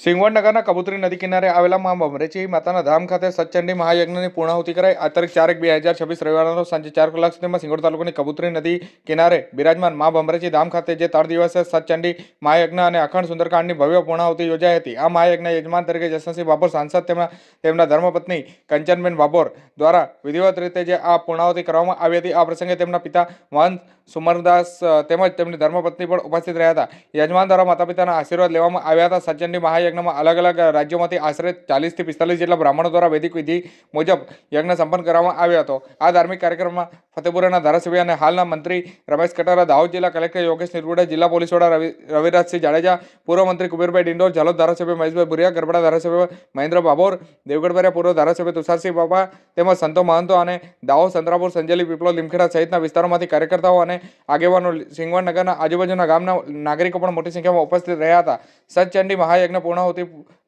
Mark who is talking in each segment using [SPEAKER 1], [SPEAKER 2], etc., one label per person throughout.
[SPEAKER 1] સિંગવડનગરના કબૂતરી નદી કિનારે આવેલા મા બમરેચી માતાના ધામ ખાતે સચંડી મહાયજ્ઞની પૂર્ણાહુતિ કરાઈ. આ તારીખ ચાર એક બે હજાર છવ્વીસ રવિવારનો સાંજે ચાર કલાક સુધીમાં સિંગોડ તાલુકાની કબૂતરી નદી કિનારે બિરાજમાન મા બમરેચી ધામ ખાતે જે ત્રણ દિવસે સચંડી મહાયજ્ઞ અને અખંડ સુંદરકાંડની ભવ્ય પૂર્ણાહુતિ યોજાઈ હતી. આ મહાયજ્ઞ યજમાન તરીકે જસવંતસિંહ બાબોર સાંસદ તેમના તેમના ધર્મપત્ની કંચનબેન બાબોર દ્વારા વિધિવત રીતે જે આ પૂર્ણાહુતિ કરવામાં આવી હતી, આ પ્રસંગે તેમના પિતા મહંત સુમરદાસ તેમજ તેમની ધર્મપત્ની પણ ઉપસ્થિત રહ્યા હતા. યજમાન દ્વારા માતા પિતાના આશીર્વાદ લેવામાં આવ્યા હતા. સચંડી મહાયજ્ઞમાં અલગ અલગ રાજ્યોમાંથી આશરે ચાલીસથી પિસ્તાલીસ જેટલા બ્રાહ્મણો દ્વારા વૈદિક વિધિ મુજબ યજ્ઞ સંપન્ન કરવામાં આવ્યો હતો. આ ધાર્મિક કાર્યક્રમમાં ફતેપુરાના ધારાસભ્ય અને હાલના મંત્રી રમેશ કટારા, દાહોદ જિલ્લા કલેક્ટર યોગેશ નિરગુડા, જિલ્લા પોલીસ વડા રવિ, રવિરાજસિંહ જાડેજા, પૂર્વ મંત્રી કુબેરભાઈ ડિંડોર જાલોદ ધારાસભ્ય મહેશભાઈ ભુરિયા, ગરબડા ધારાસભ્ય મહેન્દ્ર બાબોર દેવગઢભર્યા પૂર્વ ધારાસભ્ય તુષારસિંહ બાપા તેમજ સંતો મહંતો અને દાહોદ સંતરાપુર સંજેલી પીપળો લીમખેડા સહિતના વિસ્તારોમાંથી કાર્યકર્તાઓ અને આગેવાનો નગરના આજુબાજુના ગામના નાગરિકો પણ મોટી સંખ્યામાં ઉપસ્થિત રહ્યા હતા. સચચંડી મહાયજ્ઞ પૂર્ણાહુતિ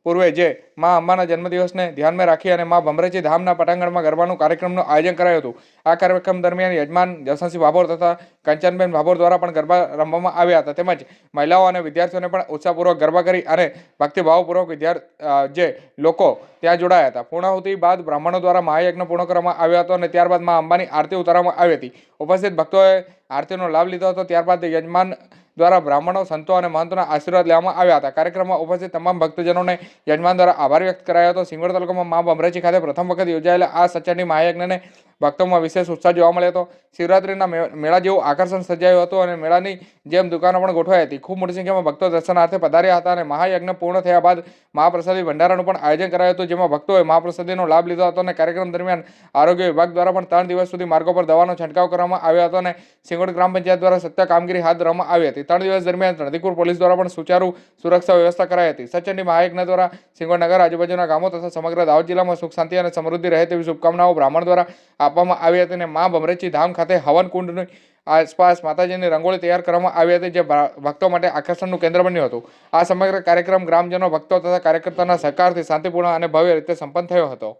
[SPEAKER 1] પૂર્વે જે મા અંબાના જન્મદિવસને ધ્યાનમાં રાખી અને મા ભમરેજી ધામના પટાંગણમાં ગરબાનું કાર્યક્રમનું આયોજન કરાયું હતું. આ કાર્યક્રમ દરમિયાન યજમાન જસવંતસિંહ ભાભોર તથા કંચનબેન ભાભોર દ્વારા પણ ગરબા રમવામાં આવ્યા હતા. તેમજ મહિલાઓ અને વિદ્યાર્થીઓને પણ ઉત્સાહપૂર્વક ગરબા કરી અને ભક્તિભાવપૂર્વક વિદ્યાર્થી જે લોકો ત્યાં જોડાયા હતા. પૂર્ણાહુતિ બાદ બ્રાહ્મણો દ્વારા મહાયજ્ઞ પૂર્ણ કરવામાં આવ્યો હતો અને ત્યારબાદ મા અંબાની આરતી ઉતારવામાં આવી હતી. ઉપસ્થિત ભક્તોએ આરતીનો લાભ લીધો હતો. ત્યારબાદ યજમાન દ્વારા બ્રાહ્મણો, સંતો અને મહંતોના આશીર્વાદ લેવામાં આવ્યા હતા. કાર્યક્રમમાં ઉપસ્થિત તમામ ભક્તજનોને યજમાન દ્વારા આભાર વ્યક્ત કરાયો હતો. સિંગવડ તાલુકામાં મા બમરેચી ખાતે પ્રથમ વખત યોજાયેલા આ સચ્ચાની મહાયજ્ઞને ભક્તોમાં વિશેષ ઉત્સાહ જોવા મળ્યો હતો. શિવરાત્રિના મેળા જેવું આકર્ષણ સર્જાયું હતું અને મેળાની જેમ દુકાનો પણ ગોઠવાઈ હતી. ખૂબ મોટી સંખ્યામાં ભક્તો દર્શનાર્થે પધાર્યા હતા અને મહાયજ્ઞ પૂર્ણ થયા બાદ મહાપ્રસાદી ભંડારાનું પણ આયોજન કરાયું હતું, જેમાં ભક્તોએ મહાપ્રસાદીનો લાભ લીધો હતો અને કાર્યક્રમ દરમિયાન આરોગ્ય વિભાગ દ્વારા પણ ત્રણ દિવસ સુધી માર્ગો પર દવાનો છંટકાવ કરવામાં આવ્યો હતો અને સિંગોડ ગ્રામ પંચાયત દ્વારા સત્ય કામગીરી હાથ ધરવામાં આવી હતી. ત્રણ દિવસ દરમિયાન રણધીપુર પોલીસ દ્વારા પણ સુચારુ સુરક્ષા વ્યવસ્થા કરાઈ હતી. સચંડી મહાયજ્ઞ દ્વારા સિંગોડ નગર આજુબાજુના ગામો તથા સમગ્ર દાહોદ જિલ્લામાં સુખ શાંતિ અને સમૃદ્ધિ રહે તેવી શુભકામનાઓ બ્રાહ્મણ દ્વારા આપવામાં આવી હતી અને મા ભમરેચી ધામ ખાતે હવનકુંડની આસપાસ માતાજીની રંગોળી તૈયાર કરવામાં આવી હતી જે ભક્તો માટે આકર્ષણનું કેન્દ્ર બન્યું હતું. આ સમગ્ર કાર્યક્રમ ગ્રામજનો, ભક્તો તથા કાર્યકર્તાના સહકારથી શાંતિપૂર્ણ અને ભવ્ય રીતે સંપન્ન થયો હતો.